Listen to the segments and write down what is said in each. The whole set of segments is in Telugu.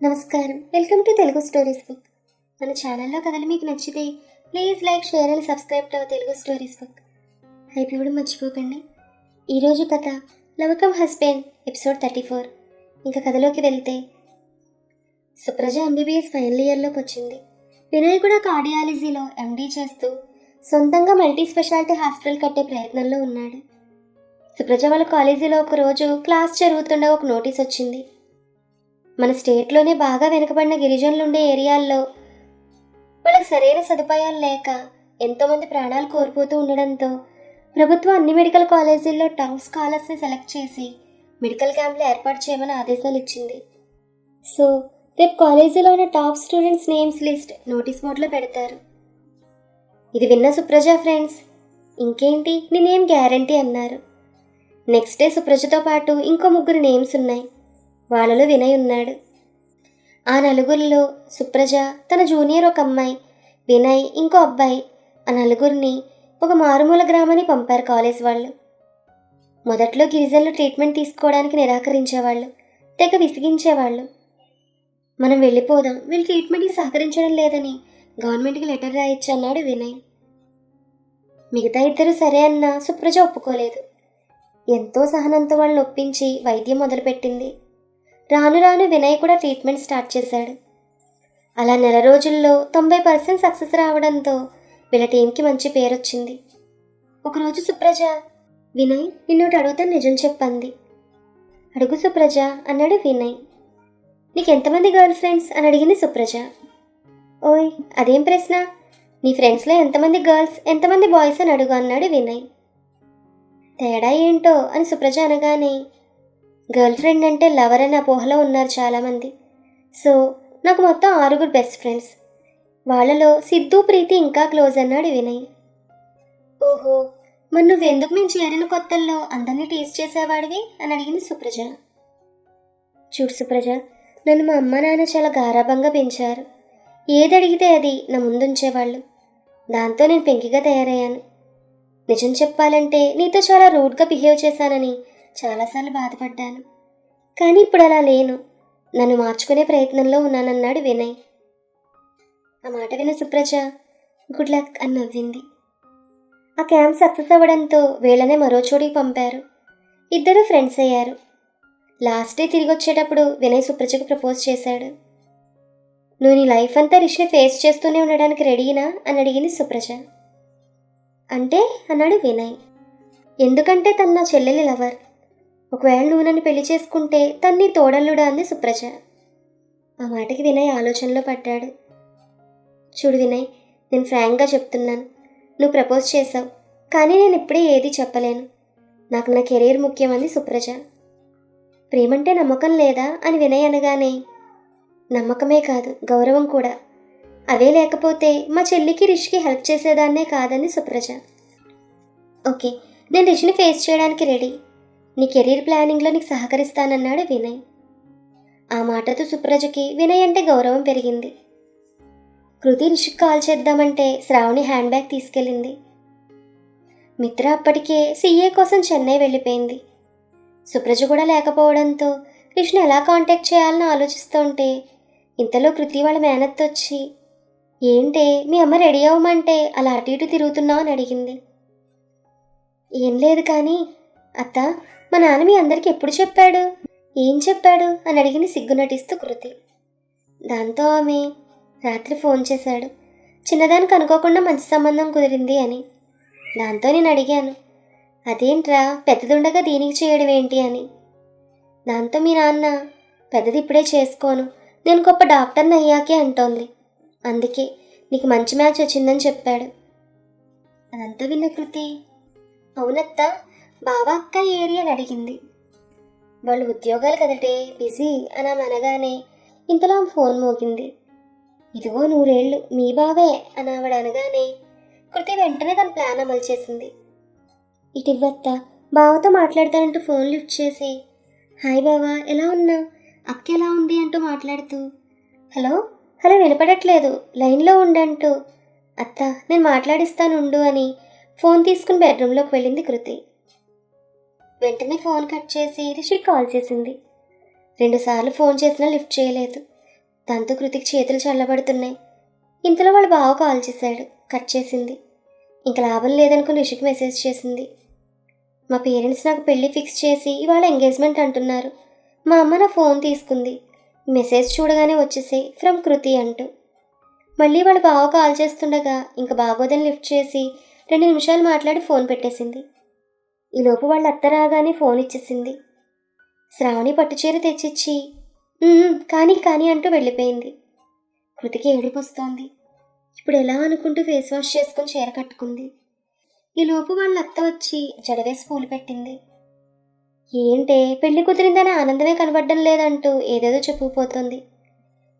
నమస్కారం. Welcome to Telugu stories book మన ఛానల్లో కథలు మీకు నచ్చితే please like share and subscribe to Telugu stories book hype ఇవ్వడం మర్చిపోకండి. ఈరోజు కథ లవకం హస్బెండ్ ఎపిసోడ్ థర్టీ ఫోర్ ఇంకా కథలోకి వెళ్తే సుప్రజ ఎంబీబీఎస్ ఫైనల్ ఇయర్లోకి వచ్చింది. వినయ్ కూడా కార్డియాలజీలో ఎండీ చేస్తూ సొంతంగా మల్టీ స్పెషాలిటీ హాస్పిటల్ కట్టే ప్రయత్నంలో ఉన్నాడు. సుప్రజ వాళ్ళ కాలేజీలో ఒక రోజు క్లాస్ జరుగుతుండగా ఒక నోటీస్ వచ్చింది. మన స్టేట్లోనే బాగా వెనుకబడిన గిరిజనులు ఉండే ఏరియాల్లో వాళ్ళకి సరైన సదుపాయాలు లేక ఎంతోమంది ప్రాణాలు కోల్పోతూ ఉండడంతో ప్రభుత్వం అన్ని మెడికల్ కాలేజీల్లో టాప్ స్కాలర్స్ని సెలెక్ట్ చేసి మెడికల్ క్యాంపులు ఏర్పాటు చేయమని ఆదేశాలు ఇచ్చింది. సో రేపు కాలేజీలో ఉన్న top students names list notice బోర్డులో పెడతారు. ఇది విన్న సుప్రజ ఫ్రెండ్స్ ఇంకేంటి? నేనేం గ్యారంటీ అన్నారు. నెక్స్ట్ డే సుప్రజతో పాటు ఇంకో ముగ్గురు నేమ్స్ ఉన్నాయి. వాళ్ళలో వినయ్ ఉన్నాడు. ఆ నలుగురిలో సుప్రజ తన జూనియర్ ఒక అమ్మాయి వినయ్ ఇంకో అబ్బాయి. ఆ నలుగురిని ఒక మారుమూల గ్రామాన్ని పంపారు కాలేజ్ వాళ్ళు. మొదట్లో గిరిజనులు ట్రీట్మెంట్ తీసుకోవడానికి నిరాకరించేవాళ్ళు తెగ విసిగించేవాళ్ళు. మనం వెళ్ళిపోదాం వీళ్ళు ట్రీట్మెంట్కి సహకరించడం లేదని గవర్నమెంట్కి లెటర్ రాయొచ్చు అన్నాడు వినయ్. మిగతా ఇద్దరు సరే అన్న సుప్రజ ఒప్పుకోలేదు. ఎంతో సహనంతో వాళ్ళని ఒప్పించి వైద్యం మొదలుపెట్టింది. రాను రాను వినయ్ కూడా ట్రీట్మెంట్ స్టార్ట్ చేశాడు. అలా నెల రోజుల్లో తొంభై పర్సెంట్ సక్సెస్ రావడంతో వీళ్ళ టీంకి మంచి పేరు వచ్చింది. ఒకరోజు సుప్రజ వినయ్ నిన్నోటి అడుగుతాను నిజం చెప్పంది. అడుగు సుప్రజ అన్నాడు వినయ్. నీకు ఎంతమంది గర్ల్ ఫ్రెండ్స్ అని అడిగింది సుప్రజ. ఓయ్ అదేం ప్రశ్న? నీ ఫ్రెండ్స్లో ఎంతమంది గర్ల్స్ ఎంతమంది బాయ్స్ అని అడుగు అన్నాడు వినయ్. తేడా ఏంటో? అని సుప్రజ అనగానే గర్ల్ ఫ్రెండ్ అంటే లవర్ అనే అపోహలో ఉన్నారు చాలామంది. సో నాకు మొత్తం ఆరుగురు బెస్ట్ ఫ్రెండ్స్ వాళ్ళలో సిద్ధు ప్రీతి ఇంకా క్లోజ్ అన్నాడు వినయ్. ఓహో మరి నువ్వెందుకు మేము చేరిన కొత్తల్లో అందరినీ టీస్ చేసేవాడివి? అని అడిగింది సుప్రజ. చూడు సుప్రజ నన్ను మా అమ్మ నాన్న చాలా గారాభంగా పెంచారు. ఏది అడిగితే అది నా ముందుంచేవాళ్ళు దాంతో నేను పెంకిగా తయారయ్యాను. నిజం చెప్పాలంటే నీతో చాలా రూడ్గా బిహేవ్ చేశానని చాలాసార్లు బాధపడ్డాను. కానీ ఇప్పుడు అలా లేను. నన్ను మార్చుకునే ప్రయత్నంలో ఉన్నానన్నాడు వినయ్. ఆ మాట విన్న సుప్రజ గుడ్ లక్ అని నవ్వింది. ఆ క్యాంప్ సక్సెస్ అవ్వడంతో వీళ్ళనే మరో చోటికి పంపారు. ఇద్దరు ఫ్రెండ్స్ అయ్యారు. లాస్ట్ డే తిరిగి వచ్చేటప్పుడు వినయ్ సుప్రజకు ప్రపోజ్ చేశాడు. నువ్వు నీ లైఫ్ అంతా రిష్ని ఫేస్ చేస్తూనే ఉండడానికి రెడీనా? అని అడిగింది సుప్రజ. అంటే? అన్నాడు వినయ్. ఎందుకంటే తను నా చెల్లెలి లవర్. ఒకవేళ నువ్వు నన్ను పెళ్ళి చేసుకుంటే తన్ని తోడల్లుడా అంది సుప్రజ. ఆ మాటకి వినయ్ ఆలోచనలో పడ్డాడు. చూడు వినయ్ నేను ఫ్రాంక్గా చెప్తున్నాను. నువ్వు ప్రపోజ్ చేసావు కానీ నేను ఇప్పుడే ఏది చెప్పలేను. నాకు నా కెరీర్ ముఖ్యమంది సుప్రజ. ప్రేమంటే నమ్మకం లేదా అని వినయ్ అనగానే నమ్మకమే కాదు గౌరవం కూడా. అవే లేకపోతే మా చెల్లికి రిష్కి హెల్ప్ చేసేదాన్నే కాదని సుప్రజ. ఓకే నేను రిష్ని ఫేస్ చేయడానికి రెడీ. నీ కెరీర్ ప్లానింగ్లో నీకు సహకరిస్తానన్నాడు వినయ్. ఆ మాటతో సుప్రజకి వినయ్ అంటే గౌరవం పెరిగింది. కృతి రిషిక్ కాల్ చేద్దామంటే శ్రావణి హ్యాండ్ బ్యాగ్ తీసుకెళ్ళింది. మిత్ర అప్పటికే సీఏ కోసం చెన్నై వెళ్ళిపోయింది. సుప్రజ కూడా లేకపోవడంతో రిష్ని ఎలా కాంటాక్ట్ చేయాలని ఆలోచిస్తుంటే ఇంతలో కృతి వాళ్ళ మేనత్త వచ్చి ఏంటే మీ అమ్మ రెడీ అవ్వమంటే అలా అటు ఇటు తిరుగుతున్నావు అని అడిగింది. ఏం లేదు కానీ అత్త మా నాన్న మీ అందరికి ఎప్పుడు చెప్పాడు? ఏం చెప్పాడు? అని అడిగిన సిగ్గు నటిస్తూ కృతి. దాంతో ఆమె రాత్రి ఫోన్ చేశాడు. చిన్నదానికి అనుకోకుండా మంచి సంబంధం కుదిరింది అని. దాంతో నేను అడిగాను అదేంట్రా పెద్దదుండగా దీనికి చేయడం ఏంటి అని? దాంతో మీ నాన్న పెద్దది ఇప్పుడే చేసుకోను. నేను గొప్ప డాక్టర్ని అయ్యాకే అంటోంది. అందుకే నీకు మంచి మ్యాచ్ వచ్చిందని చెప్పాడు. అదంతా విన్న కృతి అవునత్తా బావ అక్క ఏరియా అని అడిగింది. వాళ్ళు ఉద్యోగాలు కదటే బిజీ అని ఆమె అనగానే ఇంతలో ఫోన్ మోగింది. ఇదిగో నూరేళ్ళు మీ బావే అని ఆవిడ అనగానే కృతి వెంటనే తన ప్లాన్ అమలు చేసింది. ఇటివ్వత్త బావతో మాట్లాడతానంటూ ఫోన్ లిఫ్ట్ చేసి హాయ్ బావా ఎలా ఉన్నా? అక్క ఎలా ఉంది? అంటూ మాట్లాడుతూ హలో హలో వినపడట్లేదు లైన్లో ఉండంటూ అత్త నేను మాట్లాడిస్తాను ఉండు అని ఫోన్ తీసుకుని బెడ్రూమ్లోకి వెళ్ళింది కృతి. వెంటనే ఫోన్ కట్ చేసి రిషికి కాల్ చేసింది. రెండుసార్లు ఫోన్ చేసినా లిఫ్ట్ చేయలేదు. దాంతో కృతికి చేతులు చల్లబడుతున్నాయి. ఇంతలో వాళ్ళ బావ కాల్ చేశాడు. కట్ చేసింది. ఇంకా లాభం లేదనుకుని రిషికి మెసేజ్ చేసింది. మా పేరెంట్స్ నాకు పెళ్ళి ఫిక్స్ చేసి ఇవాళ ఎంగేజ్మెంట్ అంటున్నారు. మా అమ్మ నా ఫోన్ తీసుకుంది. మెసేజ్ చూడగానే వచ్చేసే ఫ్రమ్ కృతి అంటూ. మళ్ళీ వాళ్ళ బావ కాల్ చేస్తుండగా ఇంక బాగోదని లిఫ్ట్ చేసి రెండు నిమిషాలు మాట్లాడి ఫోన్ పెట్టేసింది. ఈలోపు వాళ్ళ అత్త రాగానే ఫోన్ ఇచ్చేసింది. శ్రావణి పట్టుచీర తెచ్చిచ్చి కానీ కానీ అంటూ వెళ్ళిపోయింది. కృతికి ఏడిపోస్తోంది ఇప్పుడు ఎలా అనుకుంటూ ఫేస్ వాష్ చేసుకుని చీర కట్టుకుంది. ఈలోపు వాళ్ళ అత్త వచ్చి జడవేసి పూలు పెట్టింది. ఏంటే పెళ్ళి కుదిరిందని ఆనందమే కనబడడం లేదంటూ ఏదేదో చెప్పుకుపోతుంది.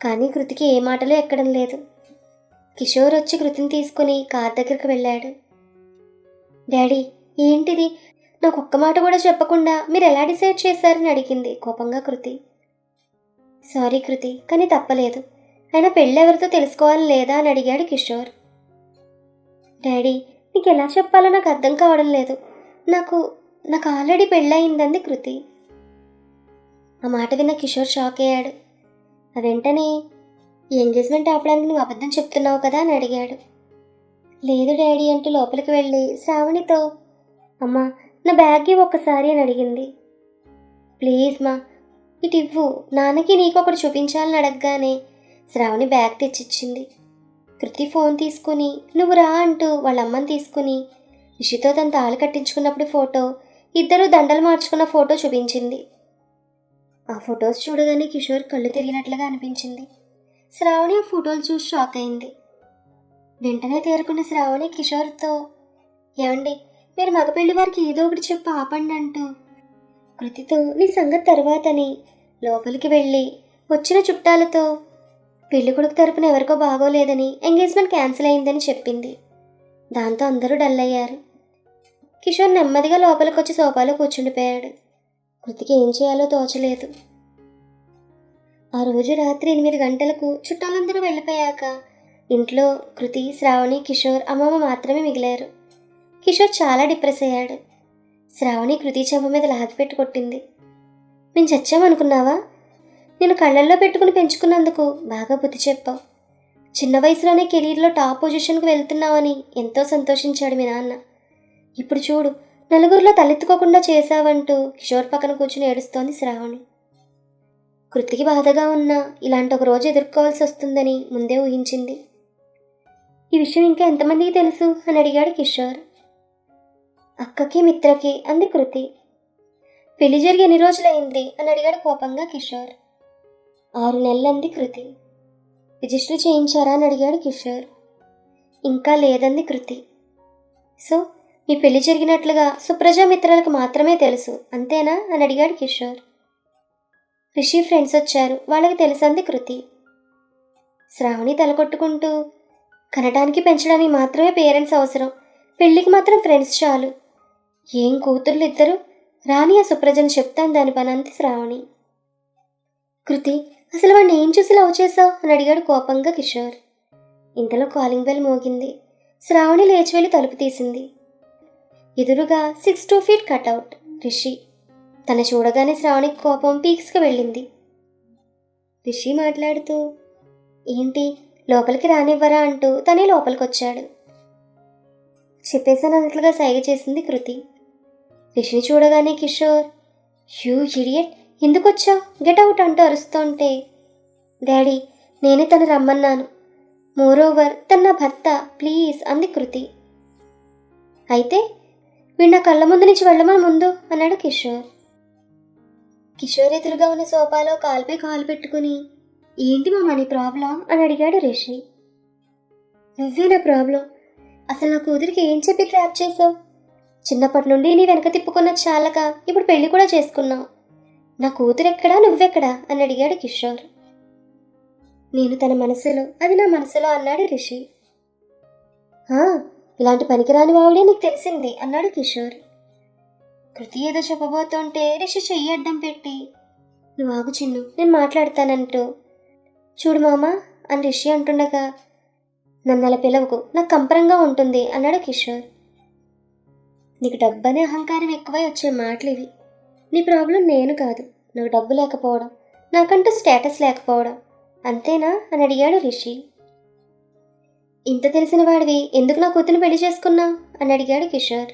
కానీ కృతికి ఏ మాటలు ఎక్కడం లేదు. కిషోర్ వచ్చి కృతిని తీసుకుని కార్ దగ్గరికి వెళ్ళాడు. డాడీ ఏంటిది? నాకు ఒక్క మాట కూడా చెప్పకుండా మీరు ఎలా డిసైడ్ చేశారని అడిగింది కోపంగా కృతి. సారీ కృతి కానీ తప్పలేదు. అయినా పెళ్ళెవరితో తెలుసుకోవాలని లేదా అని అడిగాడు కిషోర్. డాడీ నీకు ఎలా చెప్పాలో నాకు అర్థం కావడం లేదు. నాకు నాకు ఆల్రెడీ పెళ్ళయిందంది కృతి. ఆ మాట విన్న కిషోర్ షాక్ అయ్యాడు. వెంటనే ఈ ఎంగేజ్మెంట్ ఆపడానికి నువ్వు అబద్ధం చెప్తున్నావు కదా అని అడిగాడు. లేదు డాడీ అంటూ లోపలికి వెళ్ళి శ్రావణితో అమ్మా నా బ్యాగ్ ఒక్కసారి అని అడిగింది. ప్లీజ్ మా ఇటు ఇవ్వు. నాన్నకి ఒకటి చూపించాలని అడగగానే శ్రావణి బ్యాగ్ తెచ్చిచ్చింది. కృతి ఫోన్ తీసుకుని నువ్వు రా అంటూ వాళ్ళ అమ్మని తీసుకుని రిషితో తన తాళి కట్టించుకున్నప్పుడు ఫోటో ఇద్దరు దండలు మార్చుకున్న ఫోటో చూపించింది. ఆ ఫొటోస్ చూడగానే కిషోర్ కళ్ళు తిరిగినట్లుగా అనిపించింది. శ్రావణి ఆ ఫోటోలు చూసి షాక్ అయింది. వెంటనే తేరుకున్న శ్రావణి కిషోర్తో ఏమండి మీరు మగపెళ్ళి వారికి ఏదో ఒకటి చెప్పి ఆపండి అంటూ. కృతితో నీ సంగతి తర్వాతని. లోపలికి వెళ్ళి వచ్చిన చుట్టాలతో పెళ్ళి కొడుకు తరపున ఎవరికో బాగోలేదని ఎంగేజ్మెంట్ క్యాన్సిల్ అయిందని చెప్పింది. దాంతో అందరూ డల్ అయ్యారు. కిషోర్ నెమ్మదిగా లోపలికి వచ్చి సోఫాలో కూర్చుండిపోయాడు. కృతికి ఏం చేయాలో తోచలేదు. ఆ రోజు రాత్రి ఎనిమిది గంటలకు చుట్టాలందరూ వెళ్ళిపోయాక ఇంట్లో కృతి శ్రావణి కిషోర్ అమ్మమ్మ మాత్రమే మిగిలారు. కిషోర్ చాలా డిప్రెస్ అయ్యాడు. శ్రావణి కృతి చెంప మీద లాగిపెట్టి కొట్టింది. మేము చచ్చామనుకున్నావా? నేను కళ్ళల్లో పెట్టుకుని పెంచుకున్నందుకు బాగా బుద్ధి చెప్పావు. చిన్న వయసులోనే కెరీర్లో టాప్ పొజిషన్కి వెళ్తున్నావని ఎంతో సంతోషించాడు మీ నాన్న. ఇప్పుడు చూడు నలుగురిలో తలెత్తుకోకుండా చేశావంటూ కిషోర్ పక్కన కూర్చుని ఏడుస్తోంది శ్రావణి. కృతికి బాధగా ఉన్నా ఇలాంటి ఒక రోజు ఎదుర్కోవాల్సి వస్తుందని ముందే ఊహించింది. ఈ విషయం ఇంకా ఎంతమందికి తెలుసు? అని అడిగాడు కిషోర్. అక్కకి మిత్రకి అంది కృతి. పెళ్ళి జరిగి ఎన్ని రోజులైంది? అని అడిగాడు కోపంగా కిషోర్. ఆరు నెలలంది కృతి. రిజిస్టర్ చేయించారా? అని అడిగాడు కిషోర్. ఇంకా లేదంది కృతి. సో మీ పెళ్ళి జరిగినట్లుగా సుప్రజా మిత్రులకు మాత్రమే తెలుసు అంతేనా? అని అడిగాడు కిషోర్. రిషి ఫ్రెండ్స్ వచ్చారు వాళ్ళకి తెలుసంది కృతి. శ్రావణి తలకొట్టుకుంటూ కనడానికి పెంచడానికి మాత్రమే పేరెంట్స్ అవసరం పెళ్ళికి మాత్రం ఫ్రెండ్స్ చాలు. ఏం కూతుర్లు ఇద్దరు రాని ఆ సుప్రజను చెప్తాను దాని పని శ్రావణి. కృతి అసలు వాడిని ఏం చూసి లవ్ చేసావు అని అడిగాడు కోపంగా కిషోర్. ఇంతలో కాలింగ్ బెల్ మోగింది. శ్రావణి లేచి వెళ్ళి తలుపు తీసింది. ఎదురుగా six two feet cutout. Rishi తన చూడగానే శ్రావణికి కోపం పీక్స్కి వెళ్ళింది. రిషి మాట్లాడుతూ ఏంటి లోపలికి రానివ్వరా? అంటూ తనే లోపలికి వచ్చాడు చెప్పేశాను అన్నట్లుగా సైగ చేసింది కృతి. రిషిని చూడగానే కిషోర్ యూ ఇడియట్ ఎందుకు వచ్చావు గెట్ అవుట్ అంటూ అరుస్తుంటే డాడీ నేనే తను రమ్మన్నాను. మోరోవర్ తన నా భర్త ప్లీజ్ అంది కృతి. అయితే వీడు నా కళ్ళ ముందు నుంచి వెళ్ళమని ముందు అన్నాడు కిషోర్. కిషోర్ ఎదురుగా ఉన్న సోఫాలో కాలుపై కాలు పెట్టుకుని ఏంటి మా మనీ ప్రాబ్లం? అని అడిగాడు రిషి. నువ్వే నా ప్రాబ్లం. అసలు నా కూతురికి ఏం చెప్పి ట్రాప్ చేసావు? చిన్నప్పటి నుండి నీ వెనక తిప్పుకున్న చాలక ఇప్పుడు పెళ్ళి కూడా చేసుకున్నావు. నా కూతురెక్కడా నువ్వెక్కడా? అని అడిగాడు కిషోర్. నేను తన మనసులో అది నా మనసులో అన్నాడు రిషి. ఇలాంటి పనికిరాని వావుడే నీకు తెలిసింది అన్నాడు కిషోర్. కృతి ఏదో చెప్పబోతుంటే రిషి చెయ్యి అడ్డం పెట్టి నువ్వు ఆగు చిన్ను నేను మాట్లాడతానంటూ. చూడు మామ అని రిషి అంటుండగా నన్ను అలా పిలవకు నాకు కంపరంగా ఉంటుంది అన్నాడు కిషోర్. నీకు డబ్బనే అహంకారం ఎక్కువై వచ్చే మాటలు ఇవి నీ ప్రాబ్లం నేను కాదు. నువ్వు డబ్బు లేకపోవడం నాకంటూ స్టేటస్ లేకపోవడం. అంతేనా? అని అడిగాడు రిషి. ఇంత తెలిసిన వాడివి ఎందుకు నా కూతురు పెళ్ళి చేసుకున్నావు? అని అడిగాడు కిషోర్.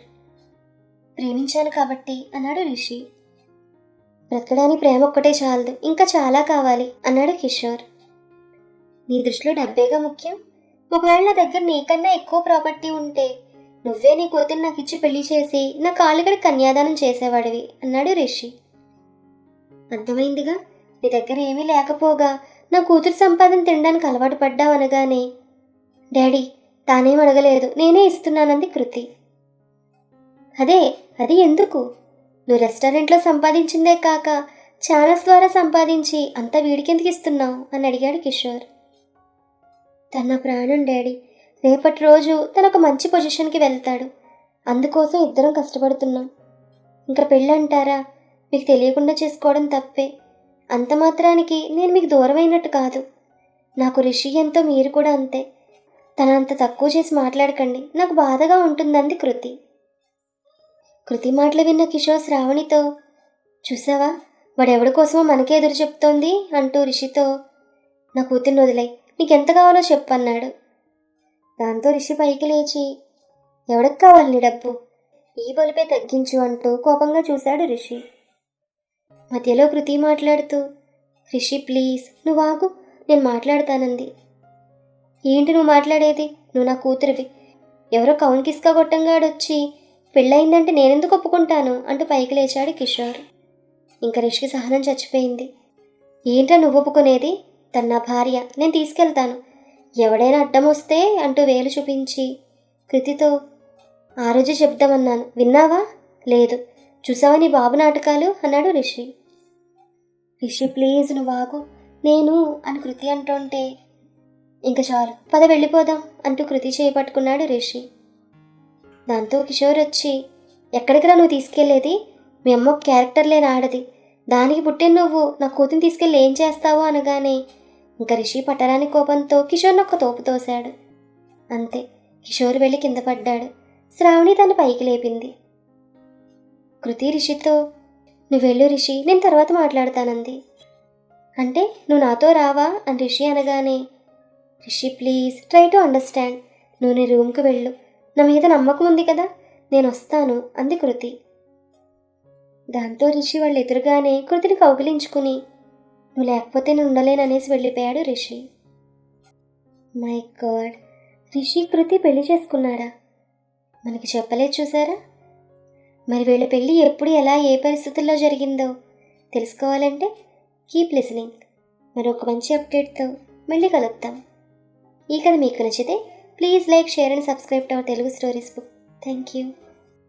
ప్రేమించాను కాబట్టి అన్నాడు రిషి. బ్రతకడానికి ప్రేమ ఒక్కటే చాలదు ఇంకా చాలా కావాలి అన్నాడు కిషోర్. నీ దృష్టిలో డబ్బేగా ముఖ్యం? ఒకవేళ నా దగ్గర నీకన్నా ఎక్కువ ప్రాపర్టీ ఉంటే నువ్వే నీ కూతురు నాకు ఇచ్చి పెళ్ళి చేసి నా కాళ్ళుగడి కన్యాదానం చేసేవాడివి అన్నాడు రిషి. అర్థమైందిగా? నీ దగ్గర ఏమీ లేకపోగా నా కూతురు సంపాదన తినడానికి అలవాటు పడ్డావు అనగానే డాడీ తానేం అడగలేదు నేనే ఇస్తున్నానంది కృతి. అదే అది ఎందుకు? నువ్వు రెస్టారెంట్లో సంపాదించిందే కాక ఛానల్స్ ద్వారా సంపాదించి అంత వీడికెందుకు ఇస్తున్నావు? అని అడిగాడు కిషోర్. తన ప్రాణం డాడీ. రేపటి రోజు తను ఒక మంచి పొజిషన్కి వెళ్తాడు. అందుకోసం ఇద్దరం కష్టపడుతున్నాం. ఇంకా పెళ్ళి అంటారా మీకు తెలియకుండా చేసుకోవడం తప్పే. అంత మాత్రానికి నేను మీకు దూరమైనట్టు కాదు. నాకు రిషి ఎంతో మీరు కూడా అంతే. తన అంత తక్కువ చేసి మాట్లాడకండి. నాకు బాధగా ఉంటుందంది కృతి. కృతి మాటలు విన్న కిషోర్ శ్రావణితో చూసావా? వాడెవడి కోసమో మనకే ఎదురు చెప్తోంది అంటూ రిషితో నా కూతుర్ని వదిలే నీకెంత కావాలో చెప్పన్నాడు దాంతో రిషి పైకి లేచి ఎవడికి కావాలి నీ డబ్బు? ఈ బలిపే తగ్గించు అంటూ కోపంగా చూశాడు రిషి. మధ్యలో కృతి మాట్లాడుతూ రిషి ప్లీజ్ నువ్వు ఆగు నేను మాట్లాడతానంది. ఏంటి నువ్వు మాట్లాడేది? నువ్వు నా కూతురివి. ఎవరో కౌన్ కిస్కా గొట్టంగాడొచ్చి పెళ్ళయిందంటే నేనెందుకు ఒప్పుకుంటాను? అంటూ పైకి లేచాడు కిషోర్. ఇంకా రిషికి సహనం చచ్చిపోయింది. ఏంటో నువ్వు ఒప్పుకునేది? తన నా భార్య. నేను తీసుకెళ్తాను. ఎవడైనా అడ్డం వస్తే అంటూ వేలు చూపించి కృతితో ఆ రోజు చెప్దామన్నాను. విన్నావా? లేదు. చూసావా నీ బాబు నాటకాలు? అన్నాడు రిషి. రిషి ప్లీజ్ నువ్వు ఆగు. నేను అని కృతి అంటుంటే ఇంక చాలు. పద వెళ్ళిపోదాం అంటూ కృతి చేపట్టుకున్నాడు రిషి. దాంతో కిషోర్ వచ్చి ఎక్కడికిరా నువ్వు తీసుకెళ్ళేది మీ అమ్మ క్యారెక్టర్ లేని ఆడది దానికి పుట్టిన నువ్వు నా కూతుని తీసుకెళ్ళి ఏం చేస్తావో అనగానే ఇంకా రిషి పట్టరాని కోపంతో కిషోర్ని ఒక తోపు తోశాడు. అంతే కిషోర్ వెళ్ళి కింద పడ్డాడు. శ్రావణి తను పైకి లేపింది. కృతి రిషితో నువ్వు వెళ్ళు రిషి నేను తర్వాత మాట్లాడతానంది. అంటే నువ్వు నాతో రావా? అని రిషి అనగానే Rishi please try to understand. నువ్వు నీ రూమ్కి వెళ్ళు. నా మీద నమ్మకం ఉంది కదా నేను వస్తాను అంది కృతి. దాంతో రిషి వాళ్ళు ఎదురుగానే కృతిని కౌగిలించుకుని నువ్వు లేకపోతే నేను ఉండలేననేసి వెళ్ళిపోయాడు రిషి. మై గాడ్ రిషి కృతి పెళ్ళి చేసుకున్నారా మనకి చెప్పలేదు చూసారా? మరి వీళ్ళ పెళ్ళి ఎప్పుడు ఎలా ఏ పరిస్థితుల్లో జరిగిందో తెలుసుకోవాలంటే కీప్ లిసనింగ్ మరి ఒక మంచి అప్డేట్తో మళ్ళీ కలుద్దాం. ఈ కథ మీకు నచ్చితే please like share and subscribe to our Telugu stories book thank you